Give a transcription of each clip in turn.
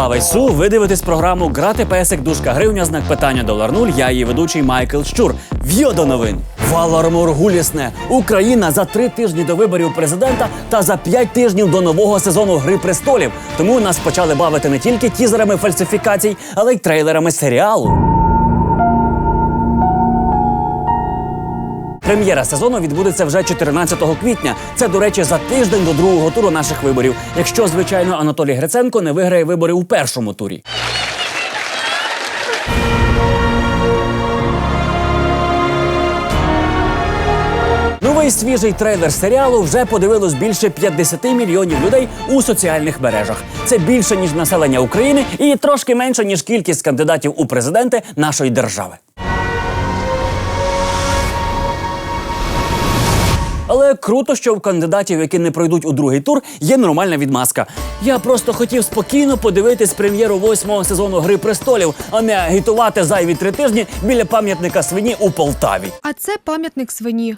Слава Ісу! Ви дивитесь програму Грати песик, дужка гривня, знак питання долар нуль. Я її ведучий Майкл Щур. В'йо до новин. Валармур гулісне. Україна за три тижні до виборів президента та за п'ять тижнів до нового сезону Гри престолів. Тому нас почали бавити не тільки тізерами фальсифікацій, але й трейлерами серіалу. Прем'єра сезону відбудеться вже 14 квітня. Це, до речі, за тиждень до другого туру наших виборів. Якщо, звичайно, Анатолій Гриценко не виграє вибори у першому турі. Новий свіжий трейлер серіалу вже подивилось більше 50 мільйонів людей у соціальних мережах. Це більше ніж населення України і трошки менше ніж кількість кандидатів у президенти нашої держави. Але круто, що в кандидатів, які не пройдуть у другий тур, є нормальна відмазка. Я просто хотів спокійно подивитись прем'єру восьмого сезону Гри престолів, а не агітувати зайві три тижні біля пам'ятника свині у Полтаві. А це пам'ятник свині.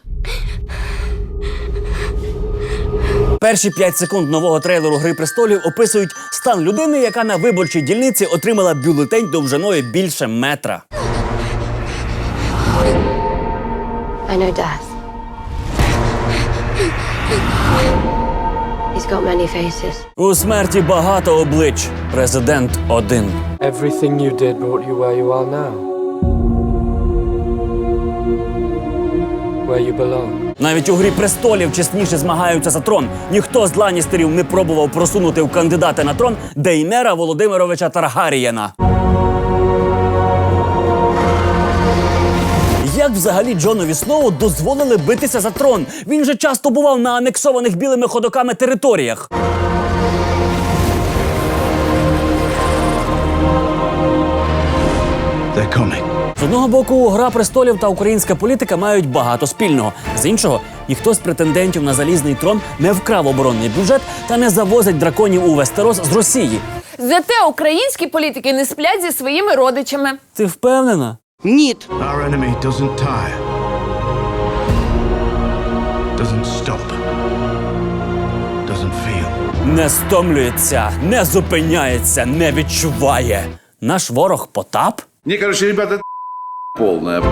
Перші 5 секунд нового трейлеру Гри престолів описують стан людини, яка на виборчій дільниці отримала бюлетень довжиною більше метра. I know Death. Got many faces. У смерті багато облич. Президент один. Everything you did brought you where you are now. Where you belong. Навіть у грі престолів чесніше змагаються за трон. Ніхто з ланістерів не пробував просунути в кандидати на трон Дейнера Володимировича Таргарієна. Як взагалі Джонові Сноу дозволили битися за трон? Він же часто бував на анексованих білими ходоками територіях. They're coming. З одного боку, гра престолів та українська політика мають багато спільного. З іншого, ніхто з претендентів на залізний трон не вкрав оборонний бюджет та не завозить драконів у Вестерос з Росії. Зате українські політики не сплять зі своїми родичами. Ти впевнена? Ніт. Our enemy doesn't tire, doesn't stop, doesn't feel. Не стомлюється, не зупиняється, не відчуває. Наш ворог Потап? Мне, короче, ребята, полная.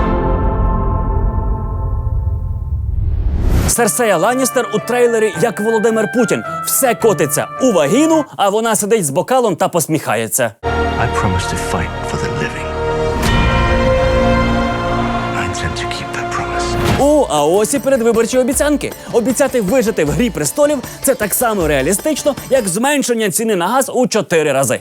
Серсея Ланністер у трейлері як Володимир Путін. Все котиться у вагіну, а вона сидить з бокалом та посміхається. I promise to fight for the living. А ось і передвиборчі обіцянки. Обіцяти вижити в грі престолів це так само реалістично, як зменшення ціни на газ у чотири рази.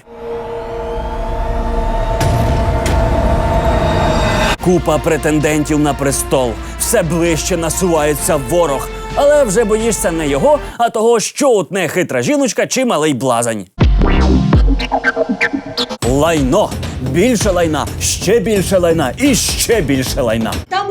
Купа претендентів на престол. Все ближче насувається ворог. Але вже боїшся не його, а того, що утне хитра жіночка чи малий блазень. Лайно. Більше лайна, ще більше лайна і ще більше лайна. Там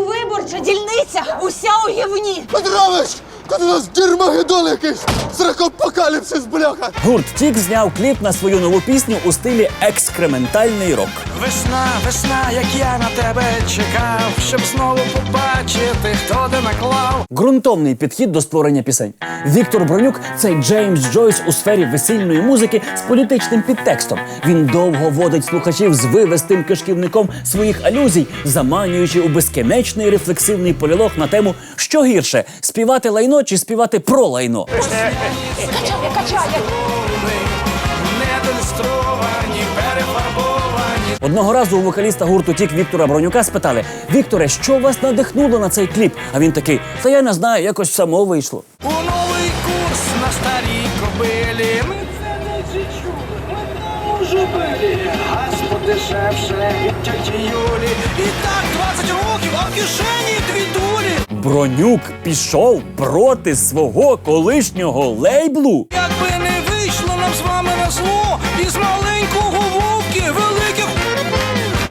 виборча дільниця, уся у гівні. Петрович! Тут у нас дермагедон якийсь! Сракопокаліпсис, бляха! Гурт Тік зняв кліп на свою нову пісню у стилі екскрементальний рок. Весна, весна, як я на тебе чекав, щоб знову побачити, хто де наклав. Ґрунтовний підхід до створення пісень. Віктор Бронюк це Джеймс Джойс у сфері весільної музики з політичним підтекстом. Він довго водить слухачів з вивестим кишківником своїх алюзій, заманюючи у безкінечний рефлексивний полілог на тему, що гірше співати лайно чи співати про лайно. Качає, качає. Одного разу у вокаліста гурту Тік Віктора Бронюка спитали: Вікторе, що вас надихнуло на цей кліп? А він такий: Та я не знаю, якось само вийшло. У новий курс на старій кобилі. Ми це не чули, ми вже били. Газ подешевше від тьоті Юлі. І так 20 років, а в кишені дві дулі. Бронюк пішов проти свого колишнього лейблу. Якби не вийшло нам з вами на зло, із маленького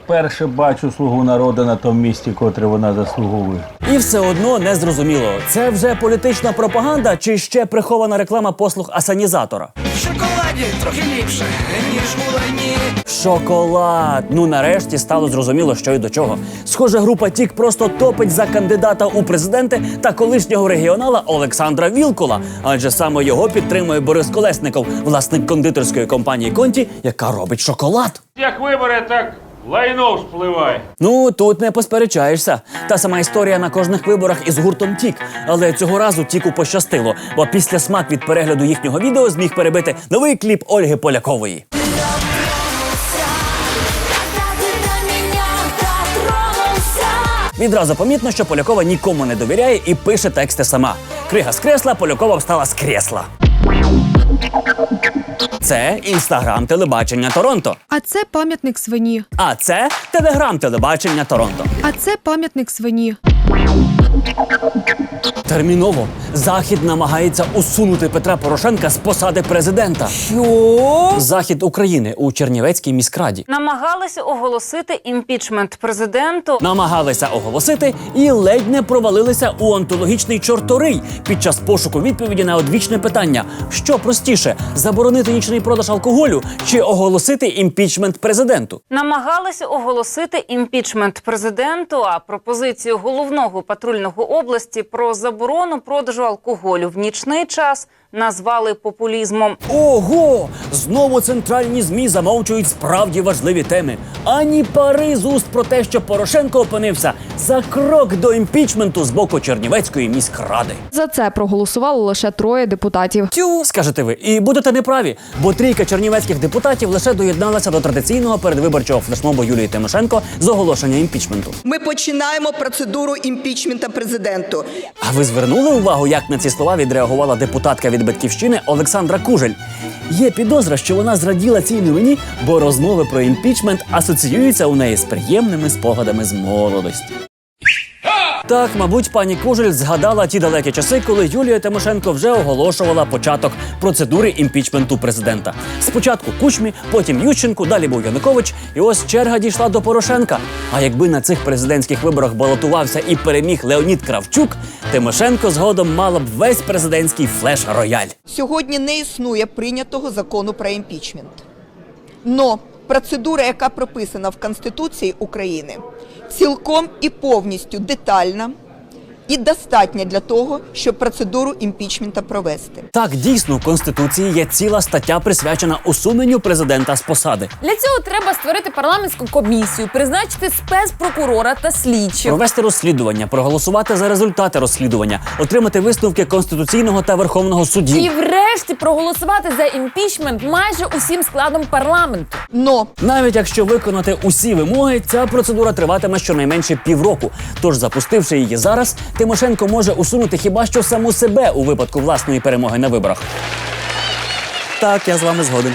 Перше бачу слугу народу на тому місці, котре вона заслуговує. І все одно не зрозуміло, це вже політична пропаганда чи ще прихована реклама послуг асанізатора. Шоколаді трохи ліпше, ніж у лайні. Шоколад. Ну нарешті стало зрозуміло, що й до чого. Схоже, група Тік просто топить за кандидата у президенти та колишнього регіонала Олександра Вілкула, адже саме його підтримує Борис Колесников, власник кондитерської компанії Конті, яка робить шоколад. Як вибере, так лайно вспливає. Ну тут не посперечаєшся. Та сама історія на кожних виборах із гуртом Тік. Але цього разу Тіку пощастило, бо після смак від перегляду їхнього відео зміг перебити новий кліп Ольги Полякової. Відразу помітно, що Полякова нікому не довіряє і пише тексти сама. Крига з кресла, Полякова встала з кресла. Це інстаграм телебачення Торонто. А це пам'ятник свині. А це телеграм телебачення Торонто. А це пам'ятник свині. Терміново Захід намагається усунути Петра Порошенка з посади президента. Що? Захід України у Чернівецькій міськраді Намагалися оголосити імпічмент президенту. намагалися оголосити і ледь не провалилися у онтологічний чорторий під час пошуку відповіді на одвічне питання: що простіше заборонити нічний продаж алкоголю чи оголосити імпічмент президенту? Намагалися оголосити імпічмент президенту. А пропозицію головного патрульного області про заборону продажу алкоголю в нічний час назвали популізмом. Ого! Знову центральні змі замовчують справді важливі теми. Ані пари з уст про те, що Порошенко опинився за крок до імпічменту з боку Чернівецької міськради. За це проголосувало лише троє депутатів. Тю, скажете ви, і будете неправі, бо трійка чернівецьких депутатів лише доєдналася до традиційного передвиборчого флешмобу Юлії Тимошенко з оголошення імпічменту. Ми починаємо процедуру імпічмента президенту. А ви звернули увагу, як на ці слова відреагувала депутатка від батьківщини Олександра Кужель? Є підозра, що вона зраділа цій новині, бо розмови про імпічмент асоціюються у неї з приємними спогадами з молодості. Так, мабуть, пані Кужель згадала ті далекі часи, коли Юлія Тимошенко вже оголошувала початок процедури імпічменту президента. Спочатку Кучмі, потім Ющенку, далі був Янукович, і ось черга дійшла до Порошенка. А якби на цих президентських виборах балотувався і переміг Леонід Кравчук, Тимошенко згодом мала б весь президентський флеш-рояль. Сьогодні не існує прийнятого закону про імпічмент. Но процедура, яка прописана в Конституції України, цілком і повністю детальна і достатня для того, щоб процедуру імпічмента провести. Так, дійсно, в Конституції є ціла стаття, присвячена усуненню президента з посади. Для цього треба створити парламентську комісію, призначити спецпрокурора та слідчих. Провести розслідування, проголосувати за результати розслідування, отримати висновки Конституційного та Верховного судів. І врешті проголосувати за імпічмент майже усім складом парламенту. Но Навіть якщо виконати усі вимоги, ця процедура триватиме щонайменше півроку. Тож, запустивши її зараз, Тимошенко може усунути хіба що саму себе у випадку власної перемоги на виборах. Так, я з вами згоден.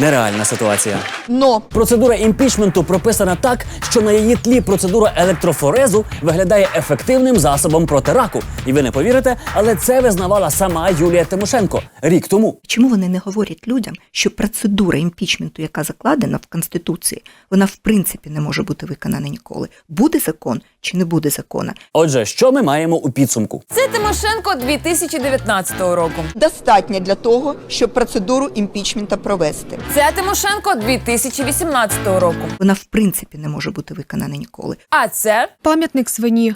Нереальна ситуація. но Процедура імпічменту прописана так, що на її тлі процедура електрофорезу виглядає ефективним засобом проти раку. І ви не повірите, але це визнавала сама Юлія Тимошенко рік тому. чому вони не говорять людям, що процедура імпічменту, яка закладена в Конституції, вона в принципі не може бути виконана ніколи. Буде закон чи не буде закона? Отже, що ми маємо у підсумку? Це Тимошенко 2019 року. Достатня для того, щоб процедуру імпічмента провести. Це Тимошенко 2018 року. Вона в принципі не може бути виконана ніколи. А це Пам'ятник свині.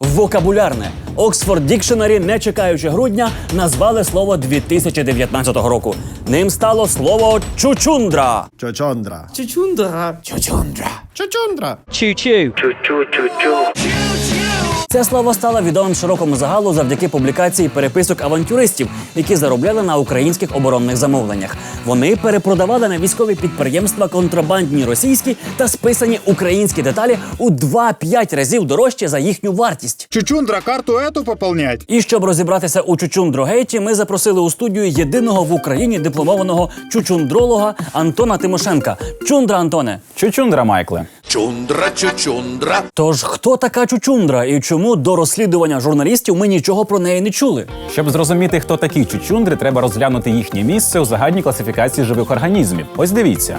Вокабулярне Oxford Dictionary, не чекаючи грудня, назвали слово 2019 року. Ним стало слово чучундра. Чочондра. Чучундра. Чочондра. Це слово стало відомим широкому загалу завдяки публікації переписок авантюристів, які заробляли на українських оборонних замовленнях. Вони перепродавали на військові підприємства контрабандні російські та списані українські деталі у 2-5 разів дорожче за їхню вартість. Чучундра, карту эту пополнять. І щоб розібратися у чучундрогейті, ми запросили у студію єдиного в Україні дипломованого чучундролога Антона Тимошенка. Чундра, Антоне. Чучундра, Майкле. Чундра, чучундра. Тож хто така чучундра і чому до розслідування журналістів ми нічого про неї не чули? Щоб зрозуміти, хто такі чучундри, треба розглянути їхнє місце у загальній класифікації живих організмів. Ось дивіться.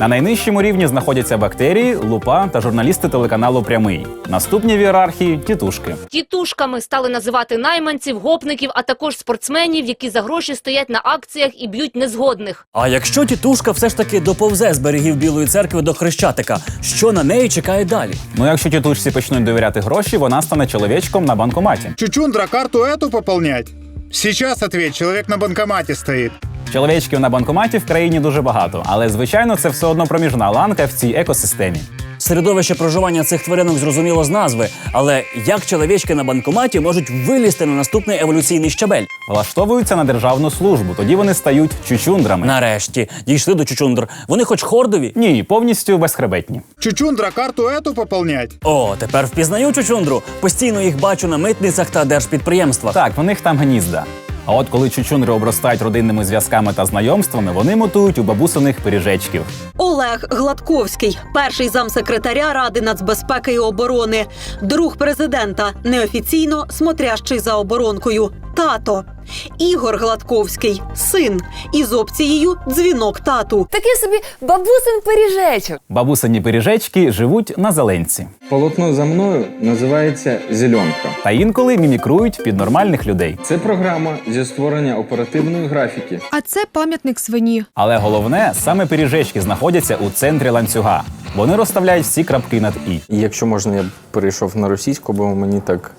На найнижчому рівні знаходяться бактерії, лупа та журналісти телеканалу Прямий. Наступні в ієрархії тітушки. Тітушками стали називати найманців, гопників, а також спортсменів, які за гроші стоять на акціях і б'ють незгодних. А якщо тітушка все ж таки доповзе з берегів Білої церкви до Хрещатика, що на неї чекає далі? Ну, якщо тітушці почнуть довіряти гроші, вона стане чоловічком на банкоматі. Чучундра, карту эту пополнять? Сейчас ответь, человек на банкомате стоит. Чоловічків на банкоматі в країні дуже багато, але звичайно це все одно проміжна ланка в цій екосистемі. Середовище проживання цих тваринок зрозуміло з назви, але як чоловічки на банкоматі можуть вилізти на наступний еволюційний щабель? Влаштовуються на державну службу, тоді вони стають чучундрами. Нарешті дійшли до чучундр. Вони хоч хордові? Ні, повністю безхребетні. Чучундра, карту эту пополнять? О, тепер впізнаю чучундру. Постійно їх бачу на митницях та держпідприємствах. Так, в них там гнізда. А от коли чучунри обростають родинними зв'язками та знайомствами, вони мотують у бабусиних пиріжечків. Олег Гладковський, перший замсекретаря Ради нацбезпеки і оборони, друг президента, неофіційно смотрящий за оборонкою. Тато Ігор Гладковський, син із опцією дзвінок тату. Такий собі бабусин пиріжечок. Бабусині пиріжечки живуть на зеленці. Полотно за мною називається Зеленка. Та інколи мімікрують під нормальних людей. Це програма зі створення оперативної графіки. А це пам'ятник свині. Але головне, саме пиріжечки знаходяться у центрі ланцюга. Вони розставляють всі крапки над і. І якщо можна, я перейшов на російську, бо мені так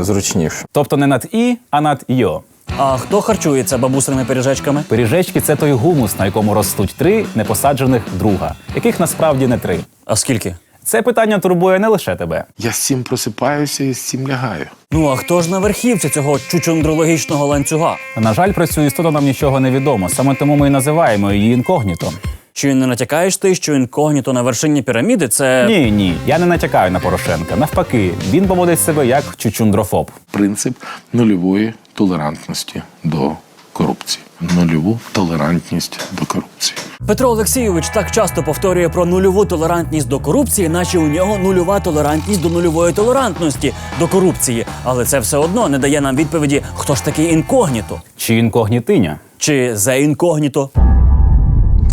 зручніше. Тобто не над і, а над йо. А хто харчується бабусиними пиріжечками? Пиріжечки це той гумус, на якому ростуть три непосаджених друга, яких насправді не три. А скільки? Це питання турбує не лише тебе. Я з цим просипаюся і з цим лягаю. Ну а хто ж на верхівці цього чучундрологічного ланцюга? На жаль, про цю істоту нам нічого не відомо. Саме тому ми і називаємо її інкогніто. Чи не натякаєш ти, що інкогніто на вершині піраміди це. Ні, ні, я не натякаю на Порошенка. Навпаки, він поводить себе як чучундрофоб. Принцип нульової толерантності до корупції. Нульову толерантність до корупції. Петро Олексійович так часто повторює про нульову толерантність до корупції, наче у нього нульова толерантність до нульової толерантності до корупції. Але це все одно не дає нам відповіді, хто ж такий інкогніто. Чи інкогнітиня? Чи за інкогніто.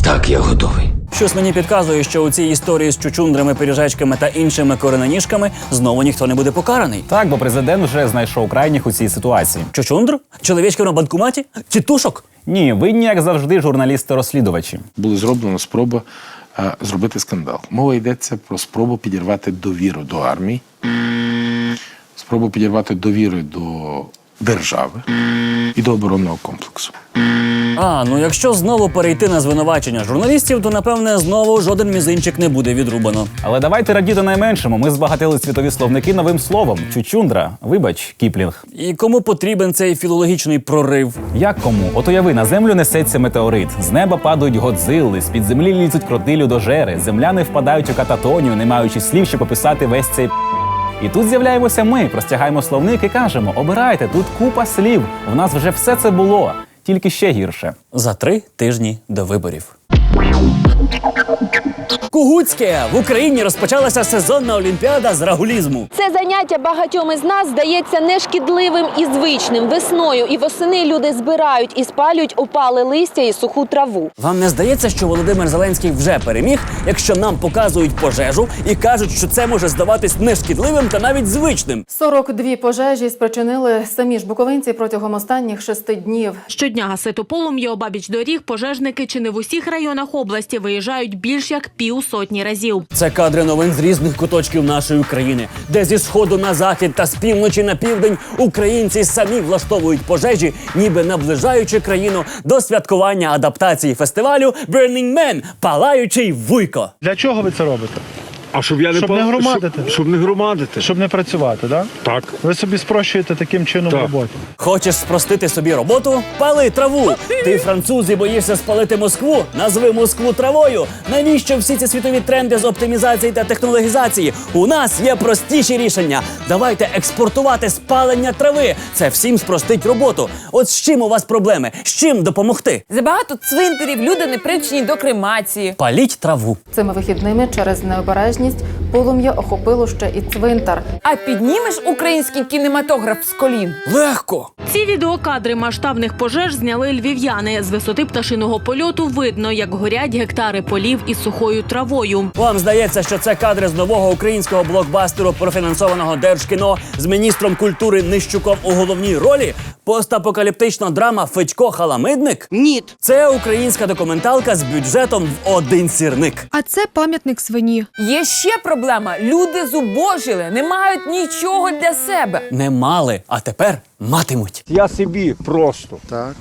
Так, я готовий. Щось мені підказує, що у цій історії з чучундрами, пиріжечками та іншими коренаніжками знову ніхто не буде покараний. Так, бо президент вже знайшов крайніх у цій ситуації. Чучундр? Чоловічки на банкоматі? Тітушок? Ні, винні, як завжди, журналісти-розслідувачі. Була зроблена спроба е, зробити скандал. Мова йдеться про спробу підірвати довіру до армії, спробу підірвати довіру до держави і до оборонного комплексу. А, ну якщо знову перейти на звинувачення журналістів, то напевне знову жоден мізинчик не буде відрубано. Але давайте радіти найменшому. Ми збагатили світові словники новим словом. Чучундра. Вибач, Кіплінг. І кому потрібен цей філологічний прорив? Як кому? От уяви, на землю несеться метеорит. З неба падають годзилли, з під землі лізуть кротилю до жери. Земляни впадають у кататонію, не маючи слів, щоб описати весь цей. І тут з'являємося ми, простягаємо словник і кажемо: обирайте, тут купа слів. У нас вже все це було, тільки ще гірше. За три тижні до виборів. Кугуцьке в Україні розпочалася сезонна олімпіада з рагулізму. Це заняття багатьом із нас здається нешкідливим і звичним. Весною і восени люди збирають і спалюють опале листя і суху траву. Вам не здається, що Володимир Зеленський вже переміг, якщо нам показують пожежу і кажуть, що це може здаватись нешкідливим та навіть звичним. 42 пожежі спричинили самі ж буковинці протягом останніх шести днів. Щодня гасити полум'я обабіч доріг пожежники чи не в усіх районах області виїжджають більш як півсотні разів. Це кадри новин з різних куточків нашої країни, де зі сходу на захід та з півночі на південь українці самі влаштовують пожежі, ніби наближаючи країну до святкування адаптації фестивалю Burning Man – палаючий вуйко. Для чого ви це робите? А щоб я не Щоб пал- не громадити? Щоб, щоб не громадити. Щоб не працювати, так? Так. Ви собі спрощуєте таким чином Так. роботу. Хочеш спростити собі роботу? Пали траву. Ти француз і боїшся спалити Москву? Назви Москву травою. Навіщо всі ці світові тренди з оптимізації та технологізації? У нас є простіші рішення. Давайте експортувати спалення трави. Це всім спростить роботу. От з чим у вас проблеми? З чим допомогти? Забагато цвинтарів, люди не привчені до кремації. Паліть траву. Цими вихідними через необережність незалежність, полум'я охопило ще і цвинтар. А піднімеш український кінематограф з колін? Легко. Ці відеокадри масштабних пожеж зняли львів'яни. З висоти пташиного польоту видно, як горять гектари полів із сухою травою. Вам здається, що це кадри з нового українського блокбастеру, профінансованого Держкіно з міністром культури Нищуком у головній ролі? Постапокаліптична драма Федько Халамидник? Ні. Це українська документалка з бюджетом в один сірник. А це пам'ятник свині. Є ще проблема: люди зубожили, не мають нічого для себе. Не мали, а тепер матимуть. Я собі просто Так.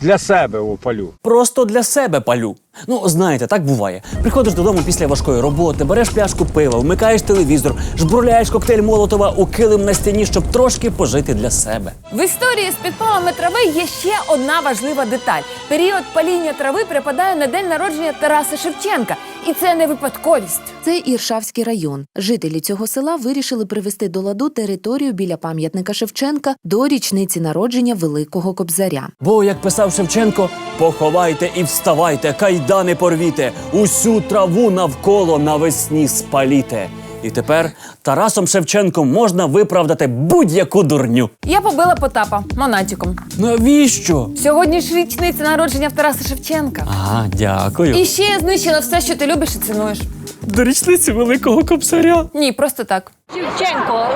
для себе опалю. Просто для себе палю. Ну, знаєте, так буває. Приходиш додому після важкої роботи, береш пляшку пива, вмикаєш телевізор, жбурляєш коктейль Молотова у килим на стіні, щоб трошки пожити для себе. В історії з підпалами трави є ще одна важлива деталь: період паління трави припадає на день народження Тараса Шевченка, і це не випадковість. Це Іршавський район. Жителі цього села вирішили привести до ладу територію біля пам'ятника Шевченка до річниці народження Великого Кобзаря. Бо, як писав Шевченко, поховайте і вставайте, кайдани порвіте, усю траву навколо навесні спаліте. І тепер Тарасом Шевченком можна виправдати будь-яку дурню. Я побила Потапа монатіком. Навіщо? Сьогодні ж річниця народження в Тараса Шевченка. А, дякую. І ще я знищила все, що ти любиш і цінуєш. До річниці Великого Кобзаря. Ні, просто так. Шевченко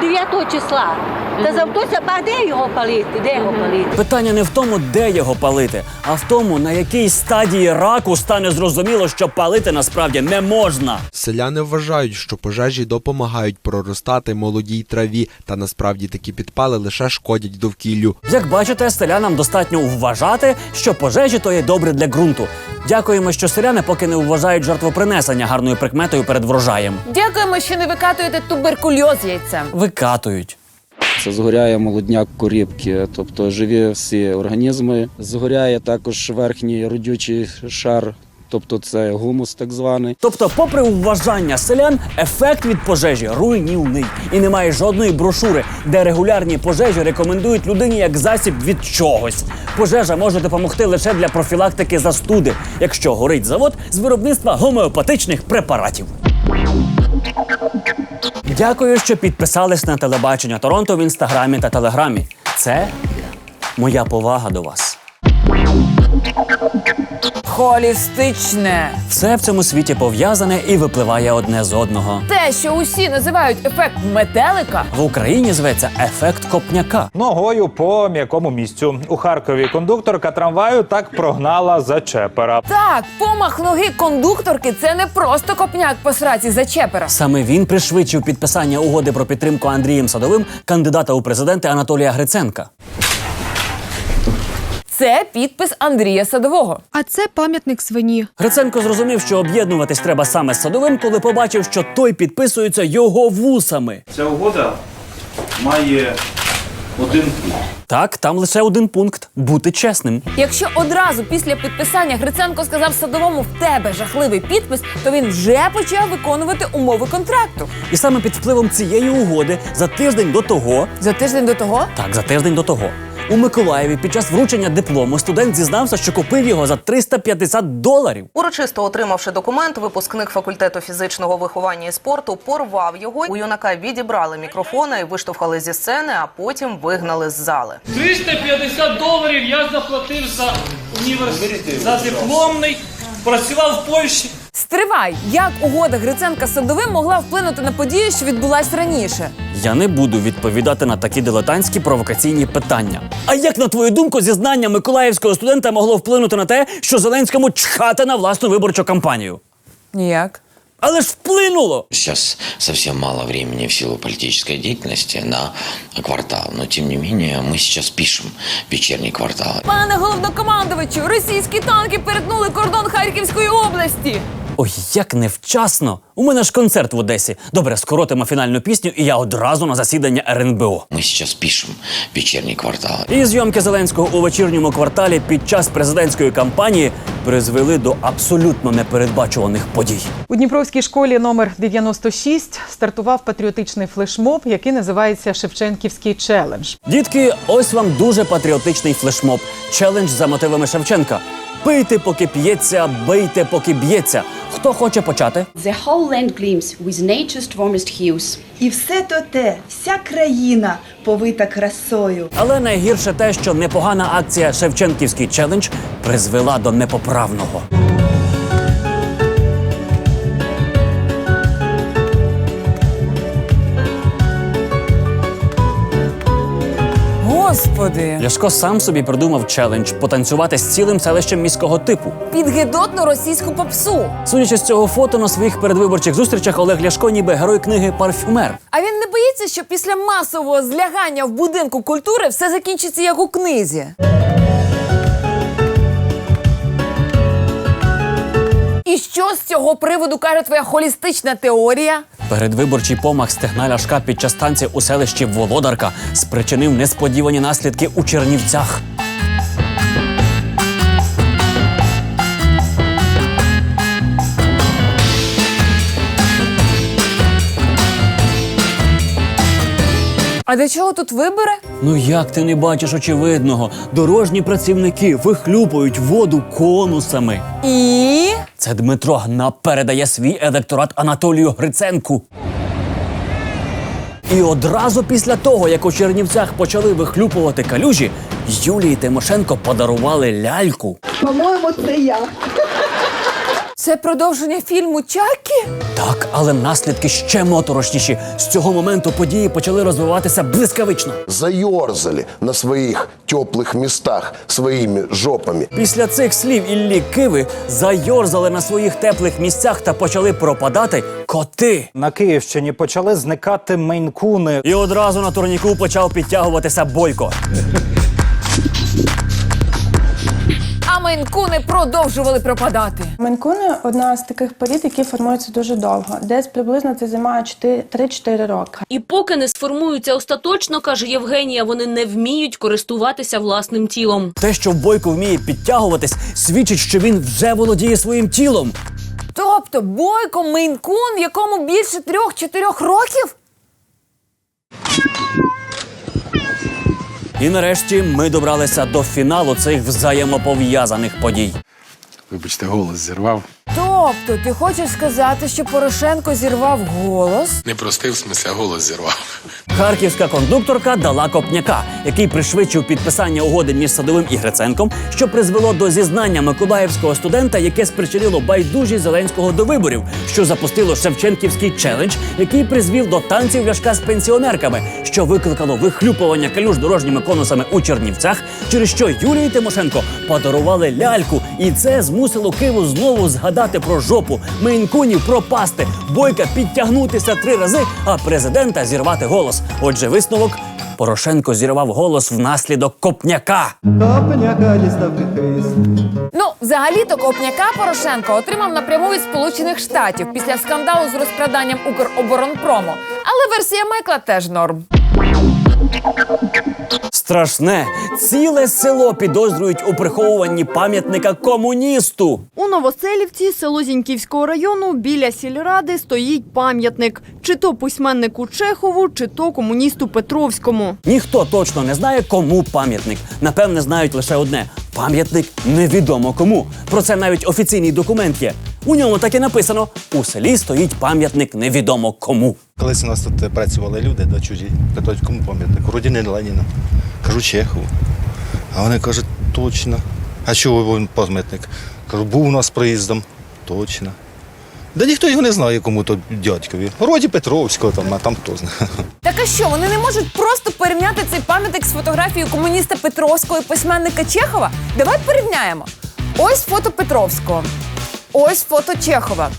9 числа. Та завтося, а де його палити? Де його палити? Питання не в тому, де його палити, а в тому, на якій стадії раку стане зрозуміло, що палити насправді не можна. Селяни вважають, що пожежі допомагають проростати молодій траві, та насправді такі підпали лише шкодять довкіллю. Як бачите, селянам достатньо вважати, що пожежі то є добре для ґрунту. Дякуємо, що селяни поки не вважають жертвопринесення гарною прикметою перед врожаєм. Дякуємо, що не викатуєте туберкульоз яйцем. Викатують. Це згоряє молодняк корібки, тобто живі всі організми. Згоряє також верхній родючий шар, тобто це гумус так званий. Тобто, попри вважання селян, ефект від пожежі руйнівний і немає жодної брошури, де регулярні пожежі рекомендують людині як засіб від чогось. Пожежа може допомогти лише для профілактики застуди, якщо горить завод з виробництва гомеопатичних препаратів. Дякую, що підписались на телебачення Торонто в інстаграмі та телеграмі. Це моя повага до вас. Холістичне. Все в цьому світі пов'язане і випливає одне з одного. Те, що усі називають ефект метелика, В Україні зветься ефект копняка. Ногою по м'якому місцю. У Харкові кондукторка трамваю так прогнала зачепера. Так, помах ноги кондукторки це не просто копняк по сраці зачепера. Саме він пришвидшив підписання угоди про підтримку Андрієм Садовим кандидата у президенти Анатолія Гриценка. Це підпис Андрія Садового. А це пам'ятник свині. Гриценко зрозумів, що об'єднуватись треба саме з Садовим, коли побачив, що той підписується його вусами. Ця угода має один пункт. Так, там лише один пункт бути чесним. Якщо одразу після підписання Гриценко сказав Садовому в тебе жахливий підпис, то він вже почав виконувати умови контракту. І саме під впливом цієї угоди за тиждень до того, За тиждень до того так, за тиждень до того, у Миколаєві під час вручення диплому студент зізнався, що купив його за 350 доларів. Урочисто отримавши документ, випускник факультету фізичного виховання і спорту порвав його. У юнака відібрали мікрофона і виштовхали зі сцени, а потім вигнали з зали. 350 доларів я заплатив за університет, за дипломний, працював в Польщі. Стривай, як угода Гриценка з Садовим могла вплинути на подію, що відбулась раніше. Я не буду відповідати на такі дилетантські провокаційні питання. А як на твою думку, зізнання миколаївського студента могло вплинути на те, що Зеленському чхати на власну виборчу кампанію? Ніяк. Але ж вплинуло. Сейчас совсем мало времени в силу политической деятельности на квартал, но тем не менее мы сейчас пишем вечерний квартал. Пане головнокомандувачу, російські танки перетнули кордон Харківської області. Ой, як невчасно! У мене ж концерт в Одесі. Добре, скоротимо фінальну пісню, і я одразу на засідання РНБО. Мы сейчас пишем вечерний квартал. І зйомки Зеленського у вечірньому кварталі під час президентської кампанії призвели до абсолютно непередбачуваних подій. У Дніпровській школі номер 96 стартував патріотичний флешмоб, який називається Шевченківський челендж. Дітки, ось вам дуже патріотичний флешмоб. Челендж за мотивами Шевченка. Пийте, поки п'ється, бийте, поки б'ється. Хто хоче почати? The whole land gleams with nature's warmest hues. І все то те, вся країна повита красою. Але найгірше те, що непогана акція Шевченківський челендж призвела до непоправного. Господи, Ляшко сам собі придумав челендж потанцювати з цілим селищем міського типу. під гидотну російську попсу. Судячи з цього фото на своїх передвиборчих зустрічах, Олег Ляшко ніби герой книги Парфюмер. А він не боїться, що після масового злягання в будинку культури все закінчиться як у книзі. І що з цього приводу каже твоя холістична теорія? Передвиборчий помах стегна Ляшка під час танці у селищі Володарка спричинив несподівані наслідки у Чернівцях. А для чого тут вибори? Ну як ти не бачиш очевидного? Дорожні працівники вихлюпують воду конусами. І Це Дмитро Гна передає свій електорат Анатолію Гриценку. І одразу після того, як у Чернівцях почали вихлюпувати калюжі, Юлії Тимошенко подарували ляльку. По-моєму, це я. Це продовження фільму Чакі? Так, але наслідки ще моторошніші. З цього моменту події почали розвиватися блискавично. Заерзали на своих теплых местах своими жопами. Після цих слів Іллі Киви зайорзали на своїх теплих місцях та почали пропадати коти. На Київщині почали зникати мейнкуни. І одразу на турніку почав підтягуватися бойко. Мейнкуни продовжували пропадати. Менкуни одна з таких порід, які формуються дуже довго. Десь приблизно це займає 3-4 роки. І поки не сформуються остаточно, каже Євгенія, вони не вміють користуватися власним тілом. Те, що бойко вміє підтягуватись, свідчить, що він вже володіє своїм тілом. Тобто бойко мейнкун, якому більше трьох-чотирьох років? І нарешті ми добралися до фіналу цих взаємопов'язаних подій. Вибачте, голос зірвав. Тобто, ти хочеш сказати, що Порошенко зірвав голос? Не простив, а голос зірвав. Харківська кондукторка дала копняка, який пришвидшив підписання угоди між садовим і Гриценком, що призвело до зізнання миколаївського студента, яке спричинило байдужість Зеленського до виборів, що запустило Шевченківський челендж, який призвів до танців ляшка з пенсіонерками, що викликало вихлюпування калюж дорожніми конусами у Чернівцях, через що Юлії Тимошенко подарували ляльку, і це змусило Киву знову згадати про жопу, мейнкунів пропасти, бойка підтягнутися три рази, а президента зірвати голос. Отже, висновок Порошенко зірвав голос внаслідок копняка. Ну, взагалі-то копняка Порошенко отримав напряму від Сполучених Штатів після скандалу з розкраданням Укроборонпрому. Але версія Майкла теж норм. Страшне, ціле село підозрюють у приховуванні пам'ятника комуністу. У Новоселівці, село Зіньківського району, біля сільради стоїть пам'ятник. Чи то письменнику Чехову, чи то комуністу Петровському. Ніхто точно не знає, кому пам'ятник. Напевне, знають лише одне: пам'ятник невідомо кому. Про це навіть офіційний документ є. У ньому так і написано: у селі стоїть пам'ятник невідомо кому. Колись у нас тут працювали люди до чужі. Питають, кому пам'ятник? Вроді не Леніна. Кажу Чехову. А вони кажуть, точно. А чого він пам'ятник? Кажу, був у нас приїздом. Точно. Да ніхто його не знає, кому то дядькові. Вроді Петровського, там, а там хто знає. Так а що, вони не можуть просто порівняти цей пам'ятник з фотографією комуніста Петровського і письменника Чехова? Давай порівняємо. Ось фото Петровського, ось фото Чехова,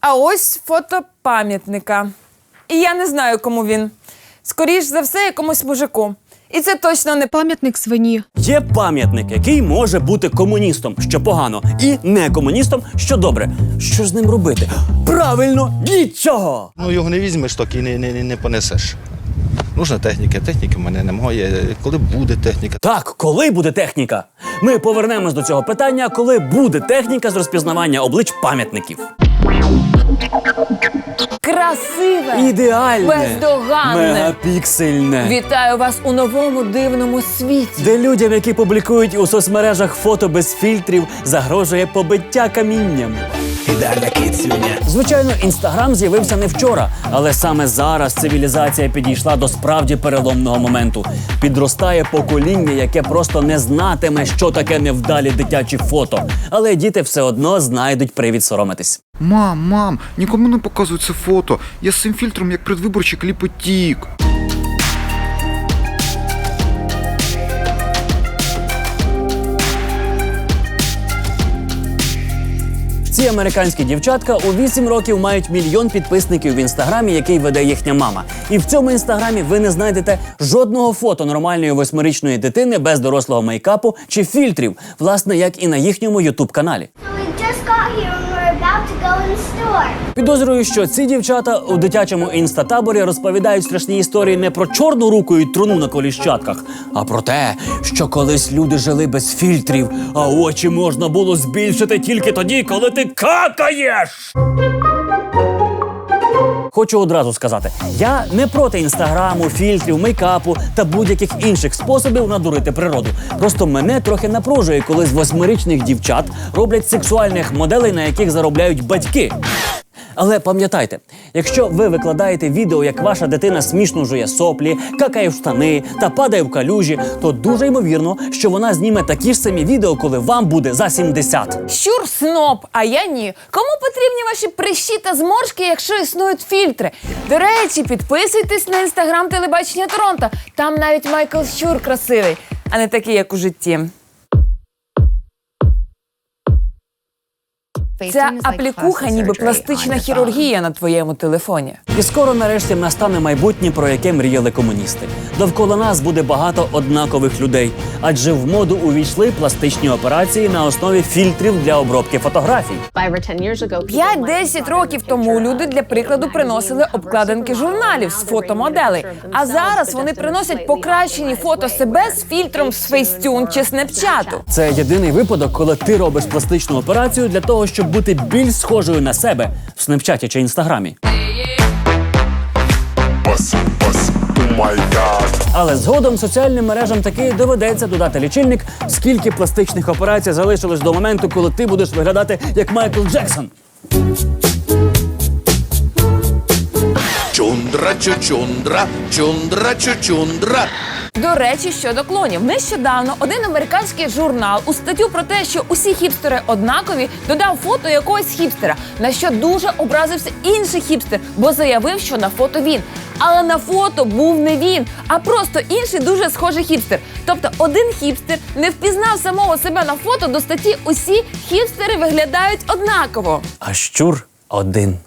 а ось фото пам'ятника. І я не знаю, кому він. Скоріш за все, якомусь мужику. І це точно не Пам'ятник свині. Є пам'ятник, який може бути комуністом, що погано, і не комуністом, що добре. Що з ним робити? Правильно, нічого. Ну його не візьмеш, так і не, не, не понесеш. Нужна техніка. Техніки в мене немає. Коли буде техніка? Так, коли буде техніка? Ми повернемось до цього питання, коли буде техніка з розпізнавання облич пам'ятників. Красиве, Ідеальне, бездоганне. мегапіксельне. Вітаю вас у новому дивному світі. Де людям, які публікують у соцмережах фото без фільтрів, загрожує побиття камінням. Ідеальна кицюня. Звичайно, інстаграм з'явився не вчора, але саме зараз цивілізація підійшла до справді переломного моменту. Підростає покоління, яке просто не знатиме, що таке невдалі дитячі фото. Але діти все одно знайдуть привід соромитись. Мам, мам, нікому не показуй це фото. Я з цим фільтром як предвиборчий кліпотік. Ці американські дівчатка у 8 років мають мільйон підписників в інстаграмі, який веде їхня мама. І в цьому інстаграмі ви не знайдете жодного фото нормальної восьмирічної дитини без дорослого мейкапу чи фільтрів, власне, як і на їхньому ютуб каналі. Підозрюю, що ці дівчата у дитячому інстатаборі розповідають страшні історії не про чорну руку і труну на коліщатках, а про те, що колись люди жили без фільтрів, а очі можна було збільшити тільки тоді, коли ти какаєш. Хочу одразу сказати: я не проти інстаграму, фільтрів, мейкапу та будь-яких інших способів надурити природу. Просто мене трохи напружує, коли з восьмирічних дівчат роблять сексуальних моделей, на яких заробляють батьки. Але пам'ятайте, якщо ви викладаєте відео, як ваша дитина смішно жує соплі, какає в штани та падає в калюжі, то дуже ймовірно, що вона зніме такі ж самі відео, коли вам буде за 70. Щур сноп, а я ні. Кому потрібні ваші прищі та зморшки, якщо існують фільтри? До речі, підписуйтесь на інстаграм телебачення Торонто. Там навіть Майкл Щур красивий, а не такий, як у житті. Ця аплікуха, ніби пластична хірургія на твоєму телефоні. І скоро нарешті настане майбутнє, про яке мріяли комуністи. Довкола нас буде багато однакових людей, адже в моду увійшли пластичні операції на основі фільтрів для обробки фотографій. 5-10 років тому люди для прикладу приносили обкладинки журналів з фотомоделей. А зараз вони приносять покращені фото себе з фільтром з Facetune чи Snapchat. Це єдиний випадок, коли ти робиш пластичну операцію для того, щоб бути більш схожою на себе в снепчаті чи інстаграмі. Але згодом соціальним мережам таки доведеться додати лічильник, скільки пластичних операцій залишилось до моменту, коли ти будеш виглядати як Майкл Джексон. Чундра, чучундра, чундра, чучундра. До речі, щодо клонів, нещодавно один американський журнал у статтю про те, що усі хіпстери однакові, додав фото якогось хіпстера, на що дуже образився інший хіпстер, бо заявив, що на фото він. Але на фото був не він, а просто інший дуже схожий хіпстер. Тобто один хіпстер не впізнав самого себе на фото до статті Усі хіпстери виглядають однаково. А щур один.